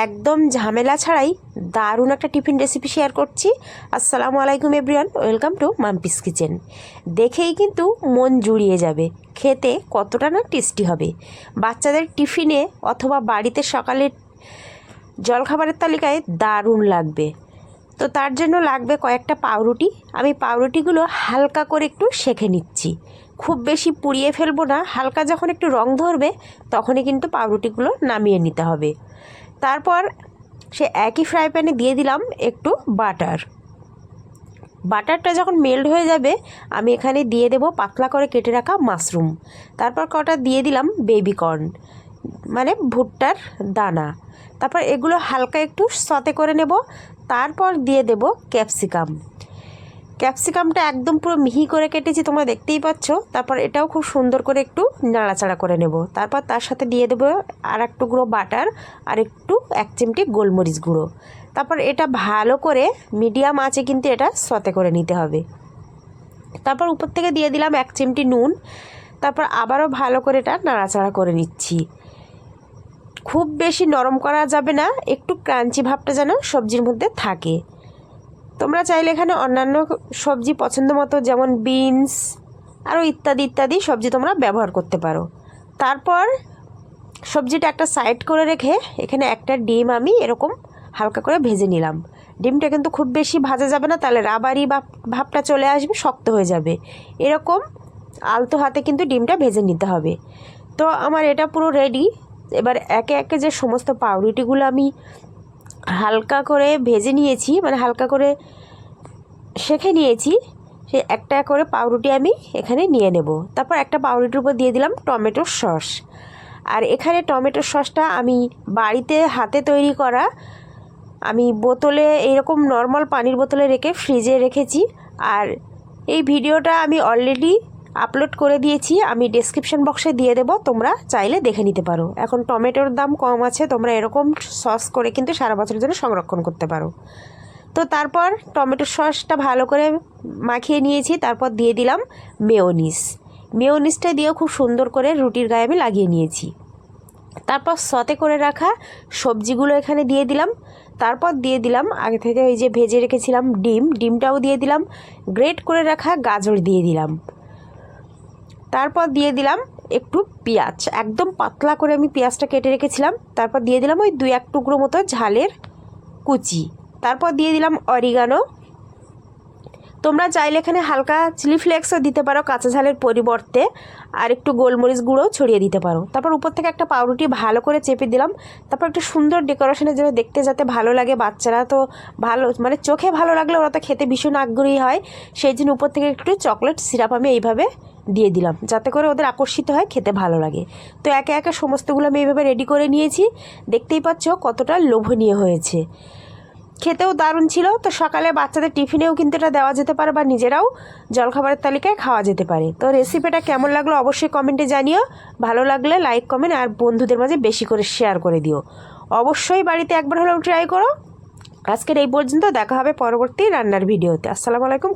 একদম ঝামেলা ছাড়াই দারুণ একটা টিফিন রেসিপি শেয়ার করছি। আসসালামু আলাইকুম everyone welcome to Mampi's kitchen দেখেই কিন্তু মন জুড়িয়ে যাবে, খেতে কতটা না টেস্টি হবে। বাচ্চাদের টিফিনে অথবা বাড়িতে সকালের জলখাবারের তালিকায় দারুণ লাগবে। তো তার জন্য লাগবে কয়েকটা পাউরুটি। আমি পাউরুটিগুলো হালকা করে একটু সেঁকে নিচ্ছি। খুব বেশি পুড়িয়ে ফেলব না, হালকা যখন একটু রং ধরবে, তখনই কিন্তু পাউরুটিগুলো নামিয়ে নিতে হবে। তারপর সে একই ফ্রাই প্যানে দিয়ে দিলাম একটু বাটার বাটারটা যখন মেল্ট হয়ে যাবে, আমি এখানে দিয়ে দেব পাতলা করে কেটে রাখা মাশরুম তারপর কটা দিয়ে দিলাম বেবিকর্ন মানে ভুট্টার দানা। তারপর এগুলো হালকা একটু সতে করে নেব। তারপর দিয়ে দেব ক্যাপসিকাম ক্যাপসিকামটা একদম পুরো মিহি করে কেটেছি, তোমরা দেখতেই পাচ্ছ। তারপর এটাও খুব সুন্দর করে একটু নাড়াচাড়া করে নেব। তারপর তার সাথে দিয়ে দেবো আর এক টুকরো বাটার আর একটু এক চিমটি গোলমরিচ গুঁড়ো। তারপর এটা ভালো করে মিডিয়াম আঁচে কিন্তু এটা সতে করে নিতে হবে। তারপর উপর থেকে দিয়ে দিলাম এক চিমটি নুন। তারপর আবারও ভালো করে এটা নাড়াচাড়া করে নিচ্ছি। খুব বেশি নরম করা যাবে না, একটু ক্রাঞ্চি ভাবটা যেন সবজির মধ্যে থাকে। তোমরা চাইলে এখানে অন্যান্য সবজি পছন্দ মতো, যেমন বিনস আরও ইত্যাদি ইত্যাদি সবজি তোমরা ব্যবহার করতে পারো। তারপর সবজিটা একটা সাইড করে রেখে এখানে একটা ডিম আমি এরকম হালকা করে ভেজে নিলাম। ডিমটা কিন্তু খুব বেশি ভাজা যাবে না, তাহলে রাবারি বা ভাবটা চলে আসবে, শক্ত হয়ে যাবে। এরকম আলতো হাতে কিন্তু ডিমটা ভেজে নিতে হবে। তো আমার এটা পুরো রেডি এবার একে একে যে সমস্ত পাউরুটিগুলো আমি হালকা করে ভেজে নিয়েছি মানে হালকা করে শেখে নিয়েছি। সে একটা করে পাউরুটি আমি এখানে নিয়ে নেব। তারপর একটা পাউরুটির উপর দিয়ে দিলাম টমেটোর সস। আর এখানে টমেটোর সসটা আমি বাড়িতে হাতে তৈরি করা, আমি বোতলে এইরকম নর্মাল পানির বোতলে রেখে ফ্রিজে রেখেছি। আর এই ভিডিওটা আমি অলরেডি আপলোড করে দিয়েছি, আমি ডেসক্রিপশন বক্সে দিয়ে দেবো, তোমরা চাইলে দেখে নিতে পারো। এখন টমেটোর দাম কম আছে, তোমরা এরকম সস করে কিন্তু সারা বছরের জন্য সংরক্ষণ করতে পারো। তো তারপর টমেটোর সসটা ভালো করে মাখিয়ে নিয়েছি, তারপর দিয়ে দিলাম মেয়োনিস মেয়োনিসটা দিয়েও খুব সুন্দর করে রুটির গায়ে আমি লাগিয়ে নিয়েছি। তারপর সতে করে রাখা সবজিগুলো এখানে দিয়ে দিলাম। তারপর দিয়ে দিলাম, আগে থেকে ওই যে ভেজে রেখেছিলাম ডিম, ডিমটাও দিয়ে দিলাম। গ্রেট করে রাখা গাজর দিয়ে দিলাম। তারপর দিয়ে দিলাম একটু পেঁয়াজ। একদম পাতলা করে আমি পেঁয়াজটা কেটে রেখেছিলাম। তারপর দিয়ে দিলাম ওই দু এক টুকরো মতো ঝালের কুচি। তারপর দিয়ে দিলাম অরিগানো। তোমরা চাইলে এখানে হালকা চিলি ফ্লেক্সও দিতে পারো, কাঁচা ঝালের পরিবর্তে, আর একটু গোলমরিচ গুঁড়োও ছড়িয়ে দিতে পারো। তারপর উপর থেকে একটা পাউরুটি ভালো করে চেপে দিলাম। তারপর একটা সুন্দর ডেকোরেশনের জন্য দেখতে যাতে ভালো লাগে, বাচ্চারা তো ভালো মানে চোখে ভালো লাগলে ওরা তো খেতে ভীষণ আগ্রহী হয়। সেই জন্য উপর থেকে একটু চকলেট সিরাপ আমি এইভাবে দিয়ে দিলাম, যাতে করে ওদের আকর্ষিত হয়, খেতে ভালো লাগে। তো একে একে সমস্তগুলো আমি এইভাবে রেডি করে নিয়েছি। দেখতেই পাচ্ছ কতটা লোভনীয় হয়েছে। খেতেও দারুণ ছিল। তো সকালে বাচ্চাদের টিফিনেও কিন্তু এটা দেওয়া যেতে পারে বা নিজেরাও জলখাবারের তালিকায় খাওয়া যেতে পারে। তো রেসিপিটা কেমন লাগল অবশ্যই কমেন্টে জানিও। ভালো লাগলে লাইক কমেন্ট আর বন্ধুদের মাঝে বেশি করে শেয়ার করে দিও। অবশ্যই বাড়িতে একবার হলেও ট্রাই করো। আজকের এই পর্যন্ত দেখা হবে পরবর্তী রান্নার ভিডিওতে আসসালামু আলাইকুম।